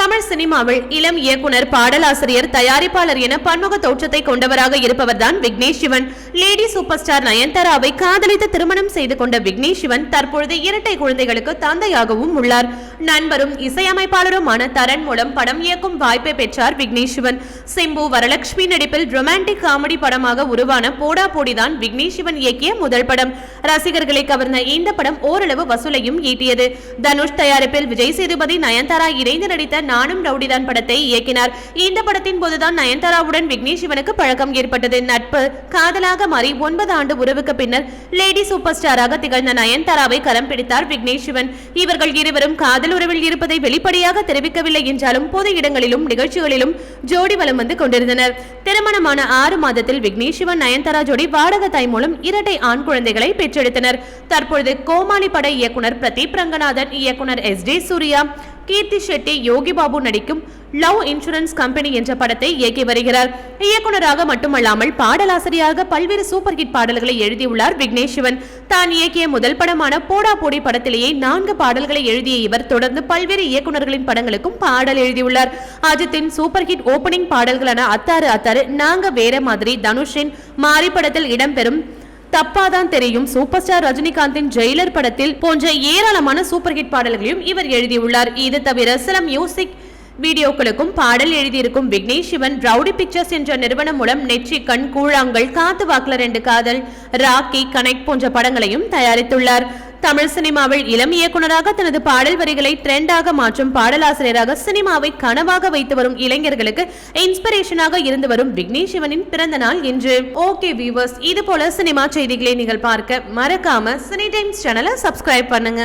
தமிழ் சினிமாவில் இளம் இயக்குனர் பாடலாசிரியர் தயாரிப்பாளர் என பன்முக தோற்றத்தை கொண்டவராக இருப்பவர்தான் Vignesh Shivan. Lady superstar நயன்தாராவை காதலித்து திருமணம் செய்து கொண்ட விக்னேஷ் சிவன் தற்பொழுது இரட்டை குழந்தைகளுக்கு தந்தையாகவும் உள்ளார். நண்பரும் இசையமைப்பாளருமான தரன் மூலம் படம் இயக்கும் வாய்ப்பை பெற்றார் விக்னேஷ் சிவன் சிம்பு வரலட்சுமி நடிப்பில் ரொமான்டிக் காமெடி படமாக உருவான போடா போடிதான் விக்னேஷ் சிவன் இயக்கிய முதல் படம். ரசிகர்களை கவர்ந்த இந்த படம் ஓரளவு வசூலையும் ஈட்டியது. தனுஷ் தயாரிப்பில் விஜய் சேதுபதி நயன்தாரா இணைந்து நடித்த நானும் ரவுடிதான் படத்தை இயக்கினார். இந்த படத்தின் போதுதான் நயன்தாராவுடன் விக்னேஷ் சிவனுக்கு பழக்கம் ஏற்பட்டது. நட்பு காதலாக மாறி ஒன்பது ஆண்டு உறவுக்கு பின்னர் லேடி சூப்பர் ஸ்டாராக திகழ்ந்த நயன்தாராவை கரம் பிடித்தார் விக்னேஷ் சிவன் இவர்கள் இருவரும் காதல் உறவில் இருப்பதை வெளிப்படையாக தெரிவிக்கவில்லை என்றாலும் பொது இடங்களிலும் நிகழ்ச்சிகளிலும் ஜோடி வலம் வந்து கொண்டிருந்தனர். திருமணமான ஆறு மாதத்தில் விக்னேஷ் சிவன் நயன்தாரா ஜோடி வாடகை தாய் மூலம் இரட்டை ஆண் குழந்தைகளை பெற்றெடுத்தனர். தற்பொழுது கோமாளி பட இயக்குனர் பிரதீப் ரங்கநாதன் இயக்குனர் எஸ் ஜே சூர்யா கீர்த்தி ஷெட்டி யோகி பாபு நடிக்கும் லவ் இன்சூரன்ஸ் கம்பெனி என்ற படத்தை இயக்கி வருகிறார். இயக்குனராக மட்டுமல்லாமல் பாடலாசிரியராக பல்வேறு சூப்பர் ஹிட் பாடல்களை எழுதியுள்ளார் விக்னேஷ் சிவன். தான் இயக்கிய முதல் படமான போடா போடி படத்திலேயே நான்கு பாடல்களை எழுதிய இவர் தொடர்ந்து பல்வேறு இயக்குனர்களின் படங்களுக்கும் பாடல் எழுதியுள்ளார். அஜித்தின் சூப்பர் ஹிட் ஓபனிங் பாடல்களான அத்தாறு அத்தாறு நாங்க வேற மாதிரி தனுஷின் மாரி படத்தில் இடம்பெறும் தப்பாதான் தெரியும். சூப்பர் ஸ்டார் ரஜினிகாந்தின் ஜெயிலர் படத்தில் போன்ற ஏராளமான சூப்பர் ஹிட் பாடல்களையும் இவர் எழுதியுள்ளார். இது தவிர சில மியூசிக் வீடியோக்களுக்கும் பாடல் எழுதியிருக்கும் விக்னேஷ் சிவன் ரவுடி பிக்சர்ஸ் என்ற நிறுவனம் மூலம் நெற்றிக்கண் கூழாங்கல் காத்து வாக்குல ரெண்டு காதல் ராக்கி கனெக்ட் போன்ற படங்களையும் தயாரித்துள்ளார். தமிழ் சினிமாவில் இளம் இயக்குனராக தனது பாடல் வரிகளை ட்ரெண்டாக மாற்றும் பாடலாசிரியராக சினிமாவை கனவாக வைத்து வரும் இளைஞர்களுக்கு இன்ஸ்பிரேஷனாக இருந்து வரும் விக்னேஷ் சிவனின் பிறந்த நாள் இன்று. ஓகே வியூவர்ஸ் இது போல சினிமா செய்திகளை நீங்கள் பார்க்க மறக்காம சினி டைம்ஸ் சேனலை சப்ஸ்கிரைப் பண்ணுங்க.